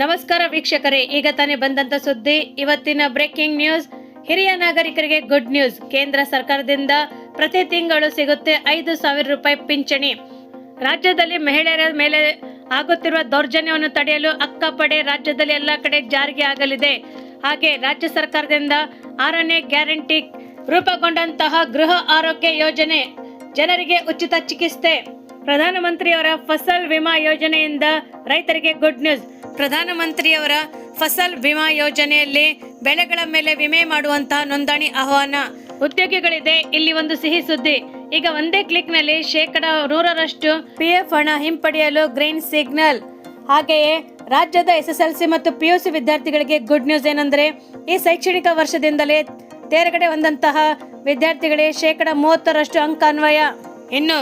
ನಮಸ್ಕಾರ ವೀಕ್ಷಕರೇ, ಈಗ ತಾನೇ ಬಂದಂತ ಸುದ್ದಿ. ಇವತ್ತಿನ ಬ್ರೇಕಿಂಗ್ ನ್ಯೂಸ್ ಹಿರಿಯ ನಾಗರಿಕರಿಗೆ ಗುಡ್ ನ್ಯೂಸ್ ಕೇಂದ್ರ ಸರ್ಕಾರದಿಂದ ಪ್ರತಿ ತಿಂಗಳು ಸಿಗುತ್ತೆ ಐದು ಸಾವಿರ ರೂಪಾಯಿ ಪಿಂಚಣಿ. ರಾಜ್ಯದಲ್ಲಿ ಮಹಿಳೆಯರ ಮೇಲೆ ಆಗುತ್ತಿರುವ ದೌರ್ಜನ್ಯವನ್ನು ತಡೆಯಲು ಅಕ್ಕಪಡೆ ರಾಜ್ಯದಲ್ಲಿ ಎಲ್ಲ ಕಡೆ ಜಾರಿಗೆ ಆಗಲಿದೆ. ಹಾಗೆ ರಾಜ್ಯ ಸರ್ಕಾರದಿಂದ ಆರನೇ ಗ್ಯಾರಂಟಿ ರೂಪುಗೊಂಡಂತಹ ಗೃಹ ಆರೋಗ್ಯ ಯೋಜನೆ, ಜನರಿಗೆ ಉಚಿತ ಚಿಕಿತ್ಸೆ. ಪ್ರಧಾನಮಂತ್ರಿಯವರ ಫಸಲ್ ವಿಮಾ ಯೋಜನೆಯಿಂದ ರೈತರಿಗೆ ಗುಡ್ ನ್ಯೂಸ್ ಪ್ರಧಾನಮಂತ್ರಿಯವರ ಫಸಲ್ ವಿಮಾ ಯೋಜನೆಯಲ್ಲಿ ಬೆಳೆಗಳ ಮೇಲೆ ವಿಮೆ ಮಾಡುವಂತಹ ನೋಂದಣಿ ಆಹ್ವಾನ. ಉದ್ಯೋಗಿಗಳಿದೆ ಇಲ್ಲಿ ಒಂದು ಸಿಹಿ ಸುದ್ದಿ. ಈಗ ಒಂದೇ ಕ್ಲಿಕ್ನಲ್ಲಿ ಶೇಕಡ ನೂರರಷ್ಟು ಪಿ ಎಫ್ ಹಣ ಹಿಂಪಡೆಯಲು ಗ್ರೀನ್ ಸಿಗ್ನಲ್. ಹಾಗೆಯೇ ರಾಜ್ಯದ ಎಸ್ಎಸ್ಎಲ್ಸಿ ಮತ್ತು ಪಿಯುಸಿ ವಿದ್ಯಾರ್ಥಿಗಳಿಗೆ ಗುಡ್ ನ್ಯೂಸ್ ಏನಂದ್ರೆ ಈ ಶೈಕ್ಷಣಿಕ ವರ್ಷದಿಂದಲೇ ತೇರ್ಗಡೆ ಹೊಂದಂತಹ ವಿದ್ಯಾರ್ಥಿಗಳಿಗೆ ಶೇಕಡ ಮೂವತ್ತರಷ್ಟು ಅಂಕ ಅನ್ವಯ. ಇನ್ನು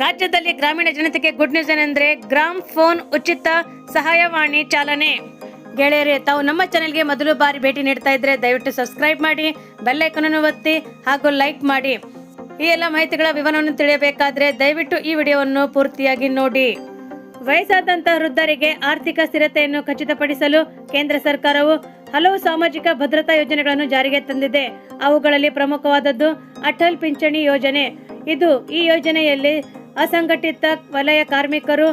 ರಾಜ್ಯದಲ್ಲಿ ಗ್ರಾಮೀಣ ಜನತೆಗೆ ಗುಡ್ ನ್ಯೂಸ್ ಏನಂದ್ರೆ ಗ್ರಾಮ್ ಫೋನ್ ಉಚಿತ ಸಹಾಯವಾಣಿ ಚಾಲನೆ. ಗೆಳೆಯರೇ, ತಾವು ನಮ್ಮ ಚಾನೆಲ್ಗೆ ಮೊದಲು ಬಾರಿ ಭೇಟಿ ನೀಡ್ತಾ ಇದ್ರೆ ದಯವಿಟ್ಟು ಸಬ್ಸ್ಕ್ರೈಬ್ ಮಾಡಿ ಬೆಲ್ ಐಕನ್ ಅನ್ನು ಒತ್ತಿ ಹಾಗೂ ಲೈಕ್ ಮಾಡಿ. ಈ ಎಲ್ಲ ಮಾಹಿತಿಗಳ ವಿವರವನ್ನು ತಿಳಿಯಬೇಕಾದ್ರೆ ದಯವಿಟ್ಟು ಈ ವಿಡಿಯೋವನ್ನು ಪೂರ್ತಿಯಾಗಿ ನೋಡಿ. ವಯಸ್ಸಾದಂತಹ ವೃದ್ಧರಿಗೆ ಆರ್ಥಿಕ ಸ್ಥಿರತೆಯನ್ನು ಖಚಿತಪಡಿಸಲು ಕೇಂದ್ರ ಸರ್ಕಾರವು ಹಲವು ಸಾಮಾಜಿಕ ಭದ್ರತಾ ಯೋಜನೆಗಳನ್ನು ಜಾರಿಗೆ ತಂದಿದೆ. ಅವುಗಳಲ್ಲಿ ಪ್ರಮುಖವಾದದ್ದು ಅಟಲ್ ಪಿಂಚಣಿ ಯೋಜನೆ. ಇದು ಈ ಯೋಜನೆಯಲ್ಲಿ ಅಸಂಘಟಿತ ವಲಯ ಕಾರ್ಮಿಕರು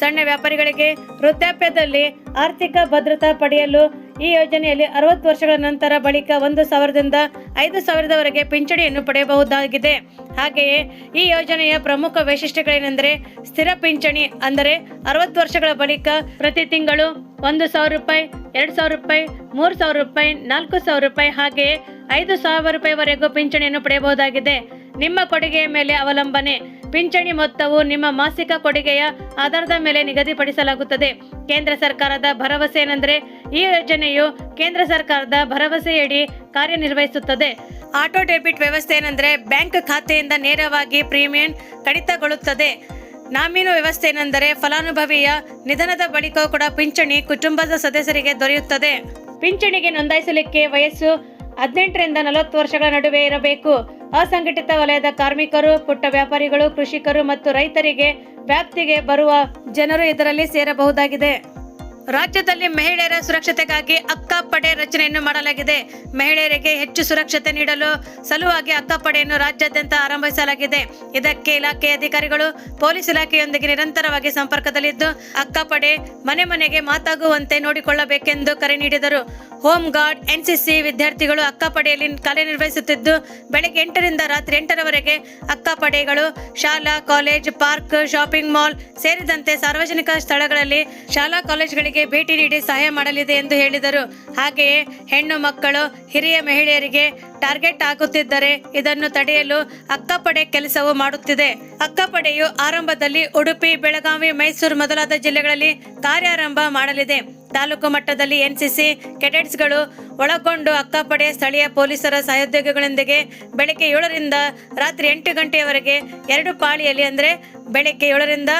ಸಣ್ಣ ವ್ಯಾಪಾರಿಗಳಿಗೆ ವೃದ್ಧಾಪ್ಯದಲ್ಲಿ ಆರ್ಥಿಕ ಭದ್ರತಾ ಪಡೆಯಲು ಈ ಯೋಜನೆಯಲ್ಲಿ ಅರವತ್ತು ವರ್ಷಗಳ ನಂತರ ಬಳಿಕ ಒಂದು ಸಾವಿರದಿಂದ ಐದು ಸಾವಿರದವರೆಗೆ ಪಿಂಚಣಿಯನ್ನು ಪಡೆಯಬಹುದಾಗಿದೆ. ಹಾಗೆಯೇ ಈ ಯೋಜನೆಯ ಪ್ರಮುಖ ವೈಶಿಷ್ಟ್ಯಗಳೇನೆಂದರೆ ಸ್ಥಿರ ಪಿಂಚಣಿ ಅಂದರೆ ಅರವತ್ತು ವರ್ಷಗಳ ಬಳಿಕ ಪ್ರತಿ ತಿಂಗಳು ಒಂದು ಸಾವಿರ ರೂಪಾಯಿ, ಎರಡು ಸಾವಿರ ರೂಪಾಯಿ, ಮೂರು ಸಾವಿರ ರೂಪಾಯಿ, ನಾಲ್ಕು ಸಾವಿರ ರೂಪಾಯಿ ಹಾಗೆಯೇ ಐದು ಸಾವಿರ ರೂಪಾಯಿವರೆಗೂ ಪಿಂಚಣಿಯನ್ನು ಪಡೆಯಬಹುದಾಗಿದೆ. ನಿಮ್ಮ ಕೊಡುಗೆಯ ಮೇಲೆ ಅವಲಂಬನೆ. ಪಿಂಚಣಿ ಮೊತ್ತವು ನಿಮ್ಮ ಮಾಸಿಕ ಕೊಡುಗೆಯ ಆಧಾರದ ಮೇಲೆ ನಿಗದಿಪಡಿಸಲಾಗುತ್ತದೆ. ಕೇಂದ್ರ ಸರ್ಕಾರದ ಭರವಸೆ ಏನೆಂದರೆ ಈ ಯೋಜನೆಯು ಕೇಂದ್ರ ಸರ್ಕಾರದ ಭರವಸೆಯಡಿ ಕಾರ್ಯನಿರ್ವಹಿಸುತ್ತದೆ. ಆಟೋ ಡೆಬಿಟ್ ವ್ಯವಸ್ಥೆ ಏನೆಂದರೆ ಬ್ಯಾಂಕ್ ಖಾತೆಯಿಂದ ನೇರವಾಗಿ ಪ್ರೀಮಿಯಂ ಕಡಿತಗೊಳ್ಳುತ್ತದೆ. ನಾಮೀನು ವ್ಯವಸ್ಥೆ ಏನೆಂದರೆ ಫಲಾನುಭವಿಯ ನಿಧನದ ಬಳಿಕ ಕೂಡ ಪಿಂಚಣಿ ಕುಟುಂಬದ ಸದಸ್ಯರಿಗೆ ದೊರೆಯುತ್ತದೆ. ಪಿಂಚಣಿಗೆ ನೋಂದಾಯಿಸಲಿಕ್ಕೆ ವಯಸ್ಸು ಹದಿನೆಂಟರಿಂದ ನಲವತ್ತು ವರ್ಷಗಳ ನಡುವೆ ಇರಬೇಕು. ಅಸಂಘಟಿತ ವಲಯದ ಕಾರ್ಮಿಕರು, ಪುಟ್ಟ ವ್ಯಾಪಾರಿಗಳು, ಕೃಷಿಕರು ಮತ್ತು ರೈತರಿಗೆ ವ್ಯಾಪ್ತಿಗೆ ಬರುವ ಜನರು ಇದರಲ್ಲಿ ಸೇರಬಹುದಾಗಿದೆ. ರಾಜ್ಯದಲ್ಲಿ ಮಹಿಳೆಯರ ಸುರಕ್ಷತೆಗಾಗಿ ಅಕ್ಕಪಡೆ ರಚನೆಯನ್ನು ಮಾಡಲಾಗಿದೆ. ಮಹಿಳೆಯರಿಗೆ ಹೆಚ್ಚು ಸುರಕ್ಷತೆ ನೀಡಲು ಸಲುವಾಗಿ ಅಕ್ಕಪಡೆಯನ್ನು ರಾಜ್ಯಾದ್ಯಂತ ಆರಂಭಿಸಲಾಗಿದೆ. ಇದಕ್ಕೆ ಇಲಾಖೆಯ ಅಧಿಕಾರಿಗಳು, ಪೊಲೀಸ್ ಇಲಾಖೆಯೊಂದಿಗೆ ನಿರಂತರವಾಗಿ ಸಂಪರ್ಕದಲ್ಲಿದ್ದು ಅಕ್ಕಪಡೆ ಮನೆ ಮನೆಗೆ ಮಾತಾಗುವಂತೆ ನೋಡಿಕೊಳ್ಳಬೇಕೆಂದು ಕರೆ ನೀಡಿದರು. ಹೋಮ್ ಗಾರ್ಡ್, ಎನ್ಸಿಸಿ ವಿದ್ಯಾರ್ಥಿಗಳು ಅಕ್ಕಪಡೆಯಲ್ಲಿ ಕಾರ್ಯನಿರ್ವಹಿಸುತ್ತಿದ್ದು, ಬೆಳಗ್ಗೆ ಎಂಟರಿಂದ ರಾತ್ರಿ ಎಂಟರವರೆಗೆ ಅಕ್ಕಪಡೆಗಳು ಶಾಲಾ, ಕಾಲೇಜ್, ಪಾರ್ಕ್, ಶಾಪಿಂಗ್ ಮಾಲ್ ಸೇರಿದಂತೆ ಸಾರ್ವಜನಿಕ ಸ್ಥಳಗಳಲ್ಲಿ ಶಾಲಾ, ಕಾಲೇಜುಗಳಿಗೆ ಭೇಟಿ ನೀಡಿ ಸಹಾಯ ಮಾಡಲಿದೆ ಎಂದು ಹೇಳಿದರು. ಹಾಗೆಯೇ ಹೆಣ್ಣು ಮಕ್ಕಳು ಹಿರಿಯ ಮಹಿಳೆಯರಿಗೆ ಟಾರ್ಗೆಟ್ ಆಗುತ್ತಿದ್ದರೆ ಇದನ್ನು ತಡೆಯಲು ಅಕ್ಕಪಡೆ ಕೆಲಸವು ಮಾಡುತ್ತಿದೆ. ಅಕ್ಕಪಡೆಯು ಆರಂಭದಲ್ಲಿ ಉಡುಪಿ, ಬೆಳಗಾವಿ, ಮೈಸೂರು ಮೊದಲಾದ ಜಿಲ್ಲೆಗಳಲ್ಲಿ ಕಾರ್ಯಾರಂಭ ಮಾಡಲಿದೆ. ತಾಲೂಕು ಮಟ್ಟದಲ್ಲಿ ಎನ್ಸಿಸಿ ಕೆಡೆಟ್ಸ್ಗಳು ಒಳಗೊಂಡು ಅಕ್ಕಪಡೆ ಸ್ಥಳೀಯ ಪೊಲೀಸರ ಸಹೋದ್ಯೋಗಿಗಳೊಂದಿಗೆ ಬೆಳಗ್ಗೆ ಏಳರಿಂದ ರಾತ್ರಿ ಎಂಟು ಗಂಟೆಯವರೆಗೆ ಎರಡು ಪಾಳಿಯಲ್ಲಿ ಅಂದರೆ ಬೆಳಗ್ಗೆ ಏಳರಿಂದ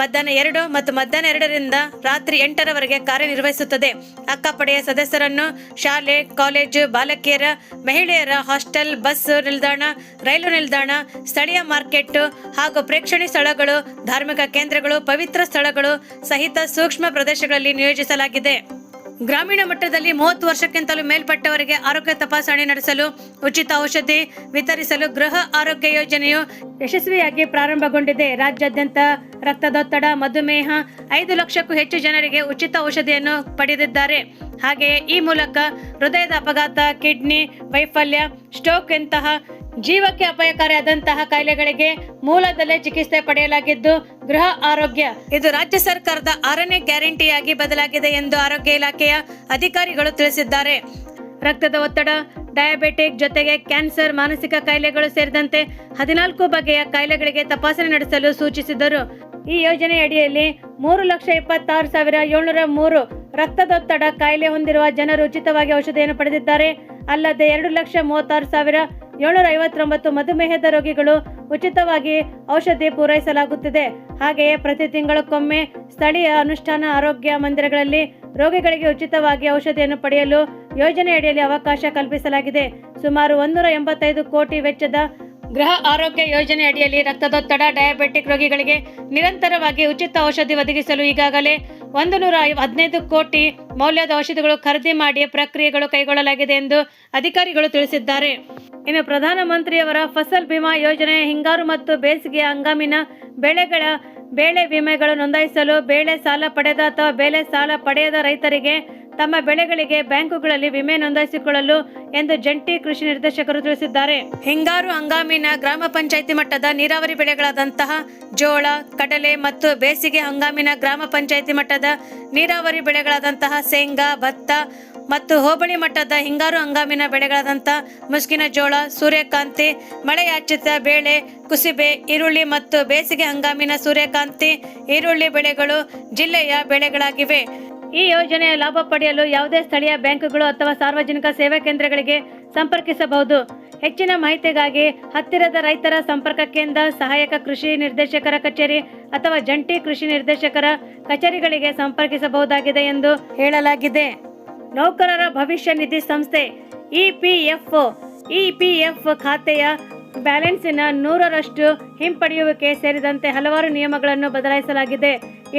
ಮಧ್ಯಾಹ್ನ ಎರಡು ಮತ್ತು ಮಧ್ಯಾಹ್ನ ಎರಡರಿಂದ ರಾತ್ರಿ ಎಂಟರವರೆಗೆ ಕಾರ್ಯನಿರ್ವಹಿಸುತ್ತದೆ. ಅಕ್ಕಪಡೆಯ ಸದಸ್ಯರನ್ನು ಶಾಲೆ, ಕಾಲೇಜು, ಬಾಲಕಿಯರ, ಮಹಿಳೆಯರ ಹಾಸ್ಟೆಲ್, ಬಸ್ ನಿಲ್ದಾಣ, ರೈಲು ನಿಲ್ದಾಣ, ಸ್ಥಳೀಯ ಮಾರ್ಕೆಟ್ ಹಾಗೂ ಪ್ರೇಕ್ಷಣೀಯ ಸ್ಥಳಗಳು, ಧಾರ್ಮಿಕ ಕೇಂದ್ರಗಳು, ಪವಿತ್ರ ಸ್ಥಳಗಳು ಸಹಿತ ಸೂಕ್ಷ್ಮ ಪ್ರದೇಶಗಳಲ್ಲಿ ನಿಯೋಜಿಸಲಾಗಿದೆ. ಗ್ರಾಮೀಣ ಮಟ್ಟದಲ್ಲಿ ಮೂವತ್ತು ವರ್ಷಕ್ಕಿಂತಲೂ ಮೇಲ್ಪಟ್ಟವರಿಗೆ ಆರೋಗ್ಯ ತಪಾಸಣೆ ನಡೆಸಲು ಉಚಿತ ಔಷಧಿ ವಿತರಿಸಲು ಗೃಹ ಆರೋಗ್ಯ ಯೋಜನೆಯು ಯಶಸ್ವಿಯಾಗಿ ಪ್ರಾರಂಭಗೊಂಡಿದೆ. ರಾಜ್ಯಾದ್ಯಂತ ರಕ್ತದೊತ್ತಡ, ಮಧುಮೇಹ ಐದು ಲಕ್ಷಕ್ಕೂ ಹೆಚ್ಚು ಜನರಿಗೆ ಉಚಿತ ಔಷಧಿಯನ್ನು ಪಡೆದಿದ್ದಾರೆ. ಹಾಗೆಯೇ ಈ ಮೂಲಕ ಹೃದಯದ ಅಪಘಾತ, ಕಿಡ್ನಿ ವೈಫಲ್ಯ, ಸ್ಟ್ರೋಕ್ ಇಂತಹ ಜೀವಕ್ಕೆ ಅಪಾಯಕಾರಿಯಾದಂತಹ ಕಾಯಿಲೆಗಳಿಗೆ ಮೂಲದಲ್ಲೇ ಚಿಕಿತ್ಸೆ ಪಡೆಯಲಾಗಿದ್ದು, ಗೃಹ ಆರೋಗ್ಯ ಇದು ರಾಜ್ಯ ಸರ್ಕಾರದ ಆರನೇ ಗ್ಯಾರಂಟಿಯಾಗಿ ಬದಲಾಗಿದೆ ಎಂದು ಆರೋಗ್ಯ ಇಲಾಖೆಯ ಅಧಿಕಾರಿಗಳು ತಿಳಿಸಿದ್ದಾರೆ. ರಕ್ತದ ಒತ್ತಡ, ಡಯಾಬೆಟಿಕ್ ಜೊತೆಗೆ ಕ್ಯಾನ್ಸರ್, ಮಾನಸಿಕ ಕಾಯಿಲೆಗಳು ಸೇರಿದಂತೆ ಹದಿನಾಲ್ಕು ಬಗೆಯ ಕಾಯಿಲೆಗಳಿಗೆ ತಪಾಸಣೆ ನಡೆಸಲು ಸೂಚಿಸಿದರು. ಈ ಯೋಜನೆಯಡಿಯಲ್ಲಿ ಮೂರು ಲಕ್ಷ ಇಪ್ಪತ್ತಾರು ಸಾವಿರ ಏಳ್ನೂರ ಮೂರು ರಕ್ತದೊತ್ತಡ ಕಾಯಿಲೆ ಹೊಂದಿರುವ ಜನರು ಉಚಿತವಾಗಿ ಔಷಧಿಯನ್ನು ಪಡೆದಿದ್ದಾರೆ. ಅಲ್ಲದೆ ಎರಡು ಲಕ್ಷ ಮೂವತ್ತಾರು ಸಾವಿರ ಏಳ್ನೂರ ಐವತ್ತೊಂಬತ್ತು ಮಧುಮೇಹದ ರೋಗಿಗಳು ಉಚಿತವಾಗಿ ಔಷಧಿ ಪೂರೈಸಲಾಗುತ್ತಿದೆ. ಹಾಗೆಯೇ ಪ್ರತಿ ತಿಂಗಳಕ್ಕೊಮ್ಮೆ ಸ್ಥಳೀಯ ಅನುಷ್ಠಾನ ಆರೋಗ್ಯ ಮಂದಿರಗಳಲ್ಲಿ ರೋಗಿಗಳಿಗೆ ಉಚಿತವಾಗಿ ಔಷಧಿಯನ್ನು ಪಡೆಯಲು ಯೋಜನೆಯಡಿಯಲ್ಲಿ ಅವಕಾಶ ಕಲ್ಪಿಸಲಾಗಿದೆ. ಸುಮಾರು ಒಂದೂರ ಎಂಬತ್ತೈದು ಕೋಟಿ ವೆಚ್ಚದ ಗೃಹ ಆರೋಗ್ಯ ಯೋಜನೆ ಅಡಿಯಲ್ಲಿ ರಕ್ತದೊತ್ತಡ, ಡಯಾಬೆಟಿಕ್ ರೋಗಿಗಳಿಗೆ ನಿರಂತರವಾಗಿ ಉಚಿತ ಔಷಧಿ ಒದಗಿಸಲು ಈಗಾಗಲೇ ಒಂದು ನೂರ ಹದಿನೈದು ಕೋಟಿ ಮೌಲ್ಯದ ಔಷಧಿಗಳು ಖರೀದಿ ಮಾಡಿ ಪ್ರಕ್ರಿಯೆಗಳು ಕೈಗೊಳ್ಳಲಾಗಿದೆ ಎಂದು ಅಧಿಕಾರಿಗಳು ತಿಳಿಸಿದ್ದಾರೆ. ಇನ್ನು ಪ್ರಧಾನಮಂತ್ರಿಯವರ ಫಸಲ್ ಬಿಮಾ ಯೋಜನೆ ಹಿಂಗಾರು ಮತ್ತು ಬೇಸಿಗೆ ಹಂಗಾಮಿನ ಬೆಳೆಗಳ ಬೆಳೆ ವಿಮೆಗಳು ನೋಂದಾಯಿಸಲು ಬೆಳೆ ಸಾಲ ಪಡೆದ ಅಥವಾ ಬೆಳೆ ಸಾಲ ಪಡೆಯದ ರೈತರಿಗೆ ತಮ್ಮ ಬೆಳೆಗಳಿಗೆ ಬ್ಯಾಂಕುಗಳಲ್ಲಿ ವಿಮೆ ನೋಂದಾಯಿಸಿಕೊಳ್ಳಲು ಎಂದು ಜಂಟಿ ಕೃಷಿ ನಿರ್ದೇಶಕರು ತಿಳಿಸಿದ್ದಾರೆ. ಹಿಂಗಾರು ಹಂಗಾಮಿನ ಗ್ರಾಮ ಪಂಚಾಯಿತಿ ಮಟ್ಟದ ನೀರಾವರಿ ಬೆಳೆಗಳಾದಂತಹ ಜೋಳ, ಕಡಲೆ ಮತ್ತು ಬೇಸಿಗೆ ಹಂಗಾಮಿನ ಗ್ರಾಮ ಪಂಚಾಯಿತಿ ಮಟ್ಟದ ನೀರಾವರಿ ಬೆಳೆಗಳಾದಂತಹ ಶೇಂಗಾ, ಭತ್ತ ಮತ್ತು ಹೋಬಳಿ ಮಟ್ಟದ ಹಿಂಗಾರು ಹಂಗಾಮಿನ ಬೆಳೆಗಳಾದಂಥ ಮುಸ್ಕಿನ ಜೋಳ, ಸೂರ್ಯಕಾಂತಿ ಮಳೆಯಾಚಿತ ಬೇಳೆ, ಕುಸಿಬೆ, ಈರುಳ್ಳಿ ಮತ್ತು ಬೇಸಿಗೆ ಹಂಗಾಮಿನ ಸೂರ್ಯಕಾಂತಿ, ಈರುಳ್ಳಿ ಬೆಳೆಗಳು ಜಿಲ್ಲೆಯ ಬೆಳೆಗಳಾಗಿವೆ. ಈ ಯೋಜನೆಯ ಲಾಭ ಪಡೆಯಲು ಯಾವುದೇ ಸ್ಥಳೀಯ ಬ್ಯಾಂಕುಗಳು ಅಥವಾ ಸಾರ್ವಜನಿಕ ಸೇವಾ ಕೇಂದ್ರಗಳಿಗೆ ಸಂಪರ್ಕಿಸಬಹುದು. ಹೆಚ್ಚಿನ ಮಾಹಿತಿಗಾಗಿ ಹತ್ತಿರದ ರೈತರ ಸಂಪರ್ಕ ಕೇಂದ್ರ, ಸಹಾಯಕ ಕೃಷಿ ನಿರ್ದೇಶಕರ ಕಚೇರಿ ಅಥವಾ ಜಂಟಿ ಕೃಷಿ ನಿರ್ದೇಶಕರ ಕಚೇರಿಗಳಿಗೆ ಸಂಪರ್ಕಿಸಬಹುದಾಗಿದೆ ಎಂದು ಹೇಳಲಾಗಿದೆ. ನೌಕರರ ಭವಿಷ್ಯ ನಿಧಿ ಸಂಸ್ಥೆ ಇಪಿಎಫ್ಒ ಇಪಿಎಫ್ ಖಾತೆಯ ಬ್ಯಾಲೆನ್ಸಿನ ನೂರರಷ್ಟು ಹಿಂಪಡೆಯುವಿಕೆ ಸೇರಿದಂತೆ ಹಲವಾರು ನಿಯಮಗಳನ್ನು ಬದಲಾಯಿಸಲಾಗಿದೆ.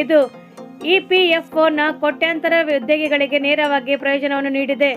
ಇದು ಇಪಿಎಫ್ಒನ ಕೋಟ್ಯಾಂತರ ಉದ್ಯೋಗಿಗಳಿಗೆ ನೇರವಾಗಿ ಪ್ರಯೋಜನವನ್ನು ನೀಡಿದೆ.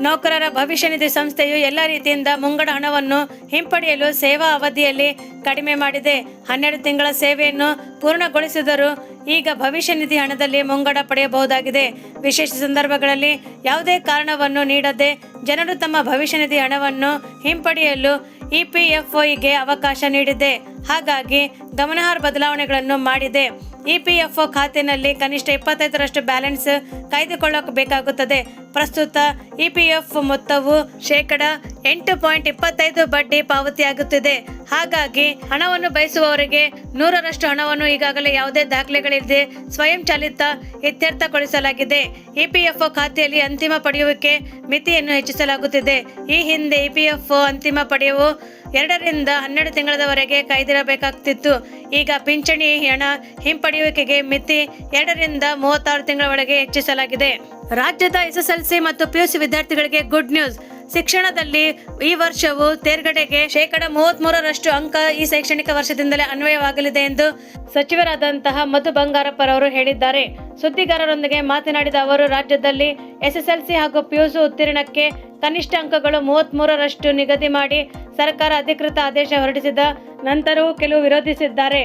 ನೌಕರರ ಭವಿಷ್ಯ ನಿಧಿ ಸಂಸ್ಥೆಯು ಎಲ್ಲ ರೀತಿಯಿಂದ ಮುಂಗಡ ಹಣವನ್ನು ಹಿಂಪಡೆಯಲು ಸೇವಾ ಅವಧಿಯಲ್ಲಿ ಕಡಿಮೆ ಮಾಡಿದೆ. ಹನ್ನೆರಡು ತಿಂಗಳ ಸೇವೆಯನ್ನು ಪೂರ್ಣಗೊಳಿಸಿದರೂ ಈಗ ಭವಿಷ್ಯ ನಿಧಿ ಹಣದಲ್ಲಿ ಮುಂಗಡ ಪಡೆಯಬಹುದಾಗಿದೆ. ವಿಶೇಷ ಸಂದರ್ಭಗಳಲ್ಲಿ ಯಾವುದೇ ಕಾರಣವನ್ನು ನೀಡದೆ ಜನರು ತಮ್ಮ ಭವಿಷ್ಯ ನಿಧಿ ಹಣವನ್ನು ಹಿಂಪಡೆಯಲು ಇಪಿಎಫ್ಒಗೆ ಅವಕಾಶ ನೀಡಿದೆ. ಹಾಗಾಗಿ ಗಮನಾರ್ಹ ಬದಲಾವಣೆಗಳನ್ನು ಮಾಡಿದೆ. ಇ ಪಿ ಎಫ್ ಖಾತೆಯಲ್ಲಿ ಕನಿಷ್ಠ ಇಪ್ಪತ್ತೈದರಷ್ಟು ಬ್ಯಾಲೆನ್ಸ್ ಕಾಯ್ದುಕೊಳ್ಳಬೇಕಾಗುತ್ತದೆ ಪ್ರಸ್ತುತ ಇ ಪಿ ಎಫ್ ಮೊತ್ತವು ಶೇಕಡ ಎಂಟು ಪಾಯಿಂಟ್ ಇಪ್ಪತ್ತೈದು ಬಡ್ಡಿ ಪಾವತಿಯಾಗುತ್ತಿದೆ. ಹಾಗಾಗಿ ಹಣವನ್ನು ಬಯಸುವವರಿಗೆ ನೂರರಷ್ಟು ಹಣವನ್ನು ಈಗಾಗಲೇ ಯಾವುದೇ ದಾಖಲೆಗಳಿಲ್ಲದೆ ಸ್ವಯಂ ಚಾಲಿತ ಇತ್ಯರ್ಥಗೊಳಿಸಲಾಗಿದೆ. ಇಪಿಎಫ್ಒ ಖಾತೆಯಲ್ಲಿ ಅಂತಿಮ ಪಡೆಯುವಿಕೆ ಮಿತಿಯನ್ನು ಹೆಚ್ಚಿಸಲಾಗುತ್ತಿದೆ. ಈ ಹಿಂದೆ ಇಪಿಎಫ್ಒ ಅಂತಿಮ ಪಡೆಯುವು ಎರಡರಿಂದ ಹನ್ನೆರಡು ತಿಂಗಳವರೆಗೆ ಕಾಯ್ದಿರಬೇಕಾಗ್ತಿತ್ತು. ಈಗ ಪಿಂಚಣಿ, ಹಣ ಹಿಂಪಡೆಯುವಿಕೆಗೆ ಮಿತಿ ಎರಡರಿಂದ ಮೂವತ್ತಾರು ತಿಂಗಳ ಒಳಗೆ ಹೆಚ್ಚಿಸಲಾಗಿದೆ. ರಾಜ್ಯದ ಎಸ್ಎಸ್ಎಲ್ಸಿ ಮತ್ತು ಪಿಯುಸಿ ವಿದ್ಯಾರ್ಥಿಗಳಿಗೆ ಗುಡ್ ನ್ಯೂಸ್. ಶಿಕ್ಷಣದಲ್ಲಿ ಈ ವರ್ಷವು ತೇರ್ಗಡೆಗೆ ಶೇಕಡ ಮೂವತ್ಮೂರರಷ್ಟು ಅಂಕ ಈ ಶೈಕ್ಷಣಿಕ ವರ್ಷದಿಂದಲೇ ಅನ್ವಯವಾಗಲಿದೆ ಎಂದು ಸಚಿವರಾದಂತಹ ಮಧು ಬಂಗಾರಪ್ಪರವರು ಹೇಳಿದ್ದಾರೆ. ಸುದ್ದಿಗಾರರೊಂದಿಗೆ ಮಾತನಾಡಿದ ಅವರು, ರಾಜ್ಯದಲ್ಲಿ ಎಸ್ಎಸ್ಎಲ್ಸಿ ಹಾಗೂ ಪಿಯುಸಿ ಉತ್ತೀರ್ಣಕ್ಕೆ ಕನಿಷ್ಠ ಅಂಕಗಳು ಮೂವತ್ಮೂರರಷ್ಟು ನಿಗದಿ ಮಾಡಿ ಸರ್ಕಾರ ಅಧಿಕೃತ ಆದೇಶ ಹೊರಡಿಸಿದ ನಂತರವೂ ಕೆಲವು ವಿರೋಧಿಸಿದ್ದಾರೆ.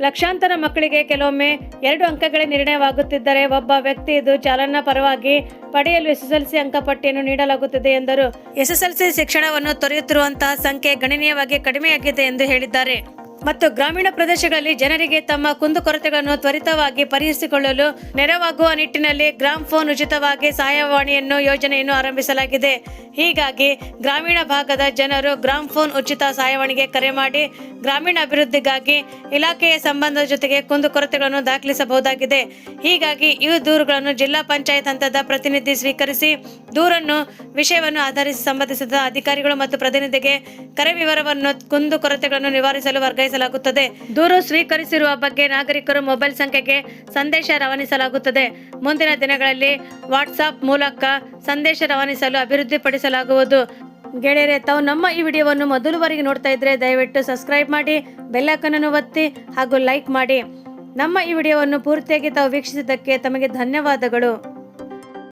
ಲಕ್ಷಾಂತರ ಮಕ್ಕಳಿಗೆ ಕೆಲವೊಮ್ಮೆ ಎರಡು ಅಂಕಗಳೇ ನಿರ್ಣಯವಾಗುತ್ತಿದ್ದರೆ ಒಬ್ಬ ವ್ಯಕ್ತಿ ಇದು ಚಾಲನಾ ಪರವಾಗಿ ಪಡೆಯಲು ಎಸ್ಎಸ್ಎಲ್ಸಿ ಅಂಕಪಟ್ಟಿಯನ್ನು ನೀಡಲಾಗುತ್ತದೆ ಎಂದರು. ಎಸ್ಎಸ್ಎಲ್ಸಿ ಶಿಕ್ಷಣವನ್ನು ತೊರೆಯುತ್ತಿರುವಂತಹ ಸಂಖ್ಯೆ ಗಣನೀಯವಾಗಿ ಕಡಿಮೆಯಾಗಿದೆ ಎಂದು ಹೇಳಿದ್ದಾರೆ. ಮತ್ತು ಗ್ರಾಮೀಣ ಪ್ರದೇಶಗಳಲ್ಲಿ ಜನರಿಗೆ ತಮ್ಮ ಕುಂದುಕೊರತೆಗಳನ್ನು ತ್ವರಿತವಾಗಿ ಪರಿಹರಿಸಿಕೊಳ್ಳಲು ನೆರವಾಗುವ ನಿಟ್ಟಿನಲ್ಲಿ ಗ್ರಾಮ್ ಫೋನ್ ಉಚಿತವಾಗಿ ಸಹಾಯವಾಣಿಯನ್ನು ಯೋಜನೆಯನ್ನು ಆರಂಭಿಸಲಾಗಿದೆ. ಹೀಗಾಗಿ ಗ್ರಾಮೀಣ ಭಾಗದ ಜನರು ಗ್ರಾಮ್ ಫೋನ್ ಉಚಿತ ಸಹಾಯವಾಣಿಗೆ ಕರೆ ಮಾಡಿ ಗ್ರಾಮೀಣ ಅಭಿವೃದ್ಧಿಗಾಗಿ ಇಲಾಖೆಯ ಸಂಬಂಧದ ಜೊತೆಗೆ ಕುಂದುಕೊರತೆಗಳನ್ನು ದಾಖಲಿಸಬಹುದಾಗಿದೆ. ಹೀಗಾಗಿ ಈ ದೂರುಗಳನ್ನು ಜಿಲ್ಲಾ ಪಂಚಾಯತ್ ಹಂತದ ಪ್ರತಿನಿಧಿ ಸ್ವೀಕರಿಸಿ ದೂರನ್ನು ವಿಷಯವನ್ನು ಆಧರಿಸಿ ಸಂಬಂಧಿಸಿದ ಅಧಿಕಾರಿಗಳು ಮತ್ತು ಪ್ರತಿನಿಧಿಗೆ ಕರೆ ವಿವರವನ್ನು ಕುಂದುಕೊರತೆಗಳನ್ನು ನಿವಾರಿಸಲು ವರ್ಗಾಯಿಸಲಾಗುತ್ತದೆ ದೂರು ಸ್ವೀಕರಿಸಿರುವ ಬಗ್ಗೆ ನಾಗರಿಕರು ಮೊಬೈಲ್ ಸಂಖ್ಯೆಗೆ ಸಂದೇಶ ರವಾನಿಸಲಾಗುತ್ತದೆ. ಮುಂದಿನ ದಿನಗಳಲ್ಲಿ ವಾಟ್ಸಾಪ್ ಮೂಲಕ ಸಂದೇಶ ರವಾನಿಸಲು ಅಭಿವೃದ್ಧಿಪಡಿಸಲಾಗುವುದು. ಗೆಳೆಯರೆ, ತಾವು ನಮ್ಮ ಈ ವಿಡಿಯೋವನ್ನು ಮೊದಲು ಬಾರಿಗೆ ನೋಡ್ತಾ ಇದ್ರೆ ದಯವಿಟ್ಟು ಸಬ್ಸ್ಕ್ರೈಬ್ ಮಾಡಿ ಬೆಲ್ಲೈಕನನ್ನು ಒತ್ತಿ ಹಾಗೂ ಲೈಕ್ ಮಾಡಿ. ನಮ್ಮ ಈ ವಿಡಿಯೋವನ್ನು ಪೂರ್ತಿಯಾಗಿ ತಾವು ವೀಕ್ಷಿಸಿದ್ದಕ್ಕೆ ತಮಗೆ ಧನ್ಯವಾದಗಳು.